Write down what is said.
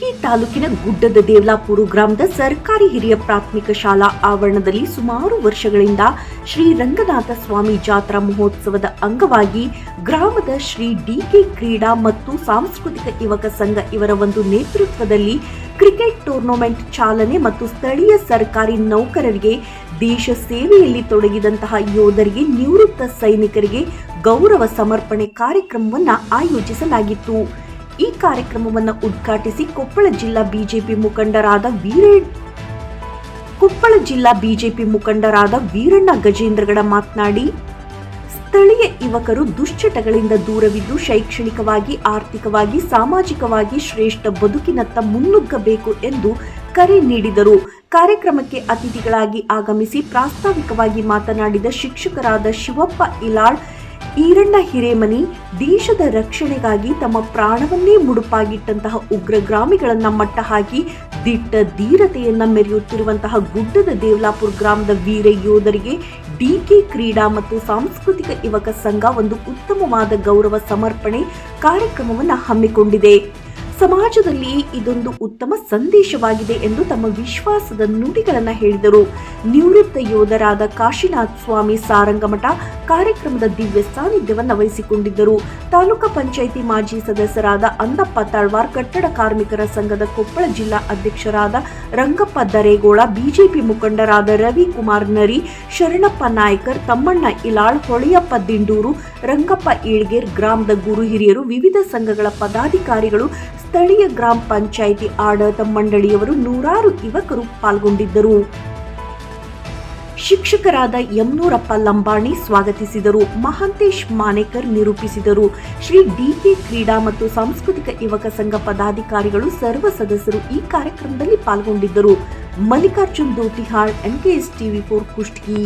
ಕುಷ್ಟಗಿ ತಾಲೂಕಿನ ಗುಡ್ಡದ ದೇವಲಾಪುರು ಗ್ರಾಮದ ಸರ್ಕಾರಿ ಹಿರಿಯ ಪ್ರಾಥಮಿಕ ಶಾಲಾ ಆವರಣದಲ್ಲಿ ಸುಮಾರು ವರ್ಷಗಳಿಂದ ಶ್ರೀ ರಂಗನಾಥ ಸ್ವಾಮಿ ಜಾತ್ರಾ ಮಹೋತ್ಸವದ ಅಂಗವಾಗಿ ಗ್ರಾಮದ ಶ್ರೀ ಡಿಕೆ ಕ್ರೀಡಾ ಮತ್ತು ಸಾಂಸ್ಕೃತಿಕ ಯುವಕ ಸಂಘ ಇವರ ಒಂದು ನೇತೃತ್ವದಲ್ಲಿ ಕ್ರಿಕೆಟ್ ಟೂರ್ನಮೆಂಟ್ ಚಾಲನೆ ಮತ್ತು ಸ್ಥಳೀಯ ಸರ್ಕಾರಿ ನೌಕರರಿಗೆ ದೇಶ ಸೇವೆಯಲ್ಲಿ ತೊಡಗಿದಂತಹ ಯೋಧರಿಗೆ ನಿವೃತ್ತ ಸೈನಿಕರಿಗೆ ಗೌರವ ಸಮರ್ಪಣೆ ಕಾರ್ಯಕ್ರಮವನ್ನು ಆಯೋಜಿಸಲಾಗಿತ್ತು. ಈ ಕಾರ್ಯಕ್ರಮವನ್ನು ಉದ್ಘಾಟಿಸಿ ಕೊಪ್ಪಳ ಜಿಲ್ಲಾ ಬಿಜೆಪಿ ಮುಖಂಡರಾದ ವೀರೇ ಕೊಪ್ಪಳ ಜಿಲ್ಲಾ ಬಿಜೆಪಿ ಮುಖಂಡರಾದ ವೀರಣ್ಣ ಗಜೇಂದ್ರಗಡ ಮಾತನಾಡಿ, ಸ್ಥಳೀಯ ಯುವಕರು ದುಶ್ಚಟಗಳಿಂದ ದೂರವಿದ್ದು ಶೈಕ್ಷಣಿಕವಾಗಿ, ಆರ್ಥಿಕವಾಗಿ, ಸಾಮಾಜಿಕವಾಗಿ ಶ್ರೇಷ್ಠ ಬದುಕಿನತ್ತ ಮುನ್ನುಗ್ಗಬೇಕು ಎಂದು ಕರೆ ನೀಡಿದರು. ಕಾರ್ಯಕ್ರಮಕ್ಕೆ ಅತಿಥಿಗಳಾಗಿ ಆಗಮಿಸಿ ಪ್ರಾಸ್ತಾವಿಕವಾಗಿ ಮಾತನಾಡಿದ ಶಿಕ್ಷಕರಾದ ಶಿವಪ್ಪ ಇಲಾಳ್ ಈರಣ್ಣ ಹಿರೇಮನಿ ದೇಶದ ರಕ್ಷಣೆಗಾಗಿ ತಮ್ಮ ಪ್ರಾಣವನ್ನೇ ಮುಡುಪಾಗಿಟ್ಟಂತಹ ಉಗ್ರಗ್ರಾಮಿಗಳನ್ನ ಮಟ್ಟ ಹಾಕಿ ದಿಟ್ಟ ಧೀರತೆಯನ್ನ ಮೆರೆಯುತ್ತಿರುವಂತಹ ಗುಡ್ಡದ ದೇವಲಾಪುರ ಗ್ರಾಮದ ವೀರ ಯೋಧರಿಗೆ ಡಿಕೆ ಕ್ರೀಡಾ ಮತ್ತು ಸಾಂಸ್ಕೃತಿಕ ಯುವಕ ಸಂಘ ಒಂದು ಉತ್ತಮವಾದ ಗೌರವ ಸಮರ್ಪಣೆ ಕಾರ್ಯಕ್ರಮವನ್ನು ಹಮ್ಮಿಕೊಂಡಿದೆ. ಸಮಾಜದಲ್ಲಿ ಇದೊಂದು ಉತ್ತಮ ಸಂದೇಶವಾಗಿದೆ ಎಂದು ತಮ್ಮ ವಿಶ್ವಾಸದ ನುಡಿಗಳನ್ನು ಹೇಳಿದರು. ನಿವೃತ್ತ ಯೋಧರಾದ ಕಾಶಿನಾಥ್ ಸ್ವಾಮಿ ಸಾರಂಗಮಠ ಕಾರ್ಯಕ್ರಮದ ದಿವ್ಯ ಸಾನ್ನಿಧ್ಯವನ್ನು ವಹಿಸಿಕೊಂಡಿದ್ದರು. ತಾಲೂಕಾ ಪಂಚಾಯಿತಿ ಮಾಜಿ ಸದಸ್ಯರಾದ ಅಂದಪ್ಪ ತಳ್ವಾರ್, ಕಟ್ಟಡ ಕಾರ್ಮಿಕರ ಸಂಘದ ಕೊಪ್ಪಳ ಜಿಲ್ಲಾ ಅಧ್ಯಕ್ಷರಾದ ರಂಗಪ್ಪ ದರೇಗೌಡ, ಬಿಜೆಪಿ ಮುಖಂಡರಾದ ರವಿಕುಮಾರ್ ನರಿ, ಶರಣಪ್ಪ ನಾಯ್ಕರ್, ತಮ್ಮಣ್ಣ ಇಲಾಳ್, ಹೊಳೆಯಪ್ಪ ದಿಂಡೂರು, ರಂಗಪ್ಪ ಈಳ್ಗೇರ್, ಗ್ರಾಮದ ಗುರು ಹಿರಿಯರು, ವಿವಿಧ ಸಂಘಗಳ ಪದಾಧಿಕಾರಿಗಳು ಸ್ಥಳೀಯ ಗ್ರಾಮ ಪಂಚಾಯಿತಿ ಆಡಳಿತ ಮಂಡಳಿಯವರು ನೂರಾರು ಯುವಕರು ಪಾಲ್ಗೊಂಡಿದ್ದರು. ಶಿಕ್ಷಕರಾದ ಯಮ್ನೂರಪ್ಪ ಲಂಬಾಣಿ ಸ್ವಾಗತಿಸಿದರು. ಮಹಾಂತೇಶ್ ಮಾನೇಕರ್ ನಿರೂಪಿಸಿದರು. ಶ್ರೀ ಡಿಪಿ ಕ್ರೀಡಾ ಮತ್ತು ಸಾಂಸ್ಕೃತಿಕ ಯುವಕ ಸಂಘ ಪದಾಧಿಕಾರಿಗಳು ಸರ್ವ ಸದಸ್ಯರು ಈ ಕಾರ್ಯಕ್ರಮದಲ್ಲಿ ಪಾಲ್ಗೊಂಡಿದ್ದರು. Mallikarjun Dotihal NKS TV for Kushtagi.